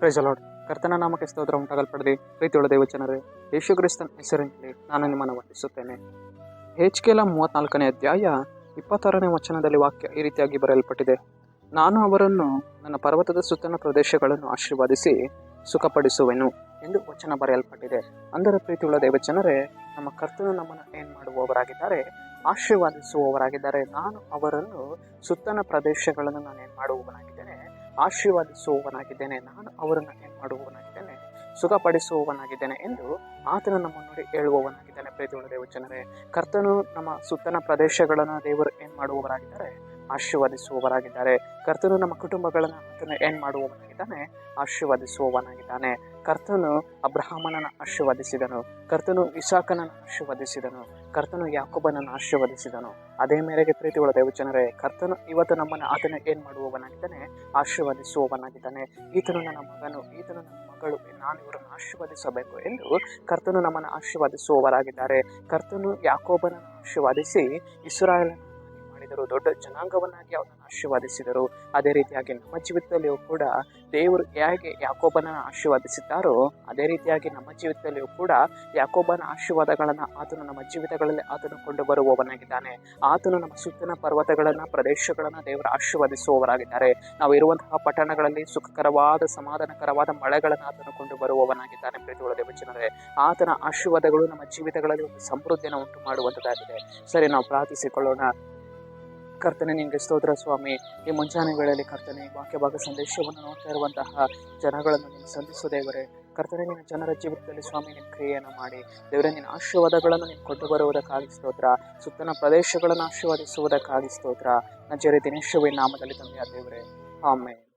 Price lord ಕರ್ತನ ನಾಮಕ್ಕೆ ಸ್ತೋತ್ರ ಉಂಟಾಗಲ್ಪಡದೆ ಪ್ರೀತಿಯುಳ್ಳ ದೇವಚನರೇ ಯೇಸು ಕ್ರಿಸ್ತನ್ ಹೆಸರಿನಲ್ಲಿ ನಾನು ನಿಮ್ಮನ್ನು ವಂದಿಸುತ್ತೇನೆ. ಹೆಚ್ಕೆಲ ಮೂವತ್ನಾಲ್ಕನೇ ಅಧ್ಯಾಯ ಇಪ್ಪತ್ತಾರನೇ ವಚನದಲ್ಲಿ ವಾಕ್ಯ ಈ ರೀತಿಯಾಗಿ ಬರೆಯಲ್ಪಟ್ಟಿದೆ. ನಾನು ಅವರನ್ನು ನನ್ನ ಪರ್ವತದ ಸುತ್ತನ ಪ್ರದೇಶಗಳನ್ನು ಆಶೀರ್ವಾದಿಸಿ ಸುಖಪಡಿಸುವೆನು ಎಂದು ವಚನ ಬರೆಯಲ್ಪಟ್ಟಿದೆ. ಅಂದರೆ ಪ್ರೀತಿಯುಳ್ಳ ದೇವಚನರೇ ನಮ್ಮ ಕರ್ತನು ನಮ್ಮನ್ನು ಏನು ಮಾಡುವವರಾಗಿದ್ದಾರೆ ಆಶೀರ್ವಾದಿಸುವವರಾಗಿದ್ದಾರೆ. ನಾನು ಅವರನ್ನು ಸುತ್ತನ ಪ್ರದೇಶಗಳನ್ನು ನಾನು ಏನು ಮಾಡುವವನಾಗಿದ್ದೇನೆ? ಆಶೀರ್ವಾದಿಸುವವನಾಗಿದ್ದೇನೆ. ನಾನು ಅವರನ್ನು ಏನು ಮಾಡುವವನಾಗಿದ್ದೇನೆ? ಸುಖಪಡಿಸುವವನಾಗಿದ್ದೇನೆ ಎಂದು ಆತನು ನಮ್ಮ ನೋಡಿ ಹೇಳುವವನಾಗಿದ್ದಾನೆ. ಪ್ರೀತಿಯುಳ್ಳ ದೇವಚನರೇ ಕರ್ತನು ನಮ್ಮ ಸುತ್ತನ ಪ್ರದೇಶಗಳನ್ನು ದೇವರು ಏನು ಮಾಡುವವರಾಗಿದ್ದಾರೆ? ಆಶೀರ್ವಾದಿಸುವವರಾಗಿದ್ದಾರೆ. ಕರ್ತನು ನಮ್ಮ ಕುಟುಂಬಗಳನ್ನು ಆತನು ಏನು ಮಾಡುವವನಾಗಿದ್ದಾನೆ? ಆಶೀರ್ವದಿಸುವವನಾಗಿದ್ದಾನೆ. ಕರ್ತನು ಅಬ್ರಹಾಮನನ್ನು ಆಶೀರ್ವದಿಸಿದನು. ಕರ್ತನು ಇಸಾಕನನ್ನು ಆಶೀರ್ವದಿಸಿದನು. ಕರ್ತನು ಯಾಕೋಬನನ್ನು ಆಶೀರ್ವದಿಸಿದನು. ಅದೇ ಮೇರೆಗೆ ಪ್ರೀತಿಯುಳ್ಳ ದೇವಚನರೇ ಕರ್ತನು ಇವತ್ತು ನಮ್ಮನ್ನು ಆತನ ಏನು ಮಾಡುವವನಾಗಿದ್ದಾನೆ? ಆಶೀರ್ವದಿಸುವವನಾಗಿದ್ದಾನೆ. ಈತನು ನನ್ನ ಮಗನು, ಈತನು ನನ್ನ ಮಗಳು, ನಾನು ಇವರನ್ನು ಆಶೀರ್ವದಿಸಬೇಕು ಎಂದು ಕರ್ತನು ನಮ್ಮನ್ನು ಆಶೀರ್ವದಿಸುವವರಾಗಿದ್ದಾರೆ. ಕರ್ತನು ಯಾಕೋಬನನ್ನು ಆಶೀರ್ವದಿಸಿ ಇಸ್ರಾಯೇಲನ್ನು ಮಾಡಿದರು, ದೊಡ್ಡ ಜನಾಂಗವನ್ನಾಗಿ ಅವನನ್ನು ಆಶೀರ್ವಾದಿಸಿದರು. ಅದೇ ರೀತಿಯಾಗಿ ನಮ್ಮ ಜೀವಿತದಲ್ಲಿಯೂ ಕೂಡ ದೇವರು ಹೇಗೆ ಯಾಕೋಬನನ್ನು ಆಶೀರ್ವಾದಿಸಿದ್ದಾರೋ, ಅದೇ ರೀತಿಯಾಗಿ ನಮ್ಮ ಜೀವಿತದಲ್ಲಿಯೂ ಕೂಡ ಯಾಕೋಬನ ಆಶೀರ್ವಾದಗಳನ್ನು ಆತನು ನಮ್ಮ ಜೀವಿತಗಳಲ್ಲಿ ಆತನು ಕೊಂಡು ಬರುವವನಾಗಿದ್ದಾನೆ. ಆತನು ನಮ್ಮ ಸುತ್ತಿನ ಪರ್ವತಗಳನ್ನು, ಪ್ರದೇಶಗಳನ್ನು ದೇವರು ಆಶೀರ್ವಾದಿಸುವವರಾಗಿದ್ದಾರೆ. ನಾವು ಇರುವಂತಹ ಪಟ್ಟಣಗಳಲ್ಲಿ ಸುಖಕರವಾದ, ಸಮಾಧಾನಕರವಾದ ಮಳೆಗಳನ್ನು ಆತನು ಕೊಂಡು ಬರುವವನಾಗಿದ್ದಾನೆ. ಪ್ರೀತಿಗಳ ಆತನ ಆಶೀರ್ವಾದಗಳು ನಮ್ಮ ಜೀವಿತಗಳಲ್ಲಿ ಒಂದು ಸಮೃದ್ಧಿಯನ್ನು ಉಂಟು ಮಾಡುವಂಥದ್ದಾಗಿದೆ ಸರಿ, ನಾವು ಪ್ರಾರ್ಥಿಸಿಕೊಳ್ಳೋಣ. ಕರ್ತನೆ, ನಿಮಗೆ ಸ್ತೋತ್ರ ಸ್ವಾಮಿ. ಈ ಮುಂಜಾನೆಗಳಲ್ಲಿ ಕರ್ತನೆ ವಾಕ್ಯ ಭಾಗ ಸಂದೇಶವನ್ನು ನೋಡ್ತಾ ಇರುವಂತಹ ಜನಗಳನ್ನು ನೀನು ಸಂಧಿಸು ದೇವರೇ. ಕರ್ತನೆ, ನಿನ್ನ ಜನರ ಜೀವಿತದಲ್ಲಿ ಸ್ವಾಮಿ ನಿಮ್ಮ ಕ್ರಿಯೆಯನ್ನು ಮಾಡಿ. ದೇವರೇ, ನಿನ್ನ ಆಶೀರ್ವಾದಗಳನ್ನು ನೀನು ಕೊಟ್ಟು ಬರುವುದಕ್ಕಾಗಿ ಸ್ತೋತ್ರ. ಸುತ್ತನ ಪ್ರದೇಶಗಳನ್ನು ಆಶೀರ್ವದಿಸುವುದಕ್ಕಾಗಿ ಸ್ತೋತ್ರ. ನಜರಿ ದಿನೇಶ್ವರಿ ನಾಮದಲ್ಲಿ ತಂದೆಯ ದೇವರೇ. ಆಮೇಲೆ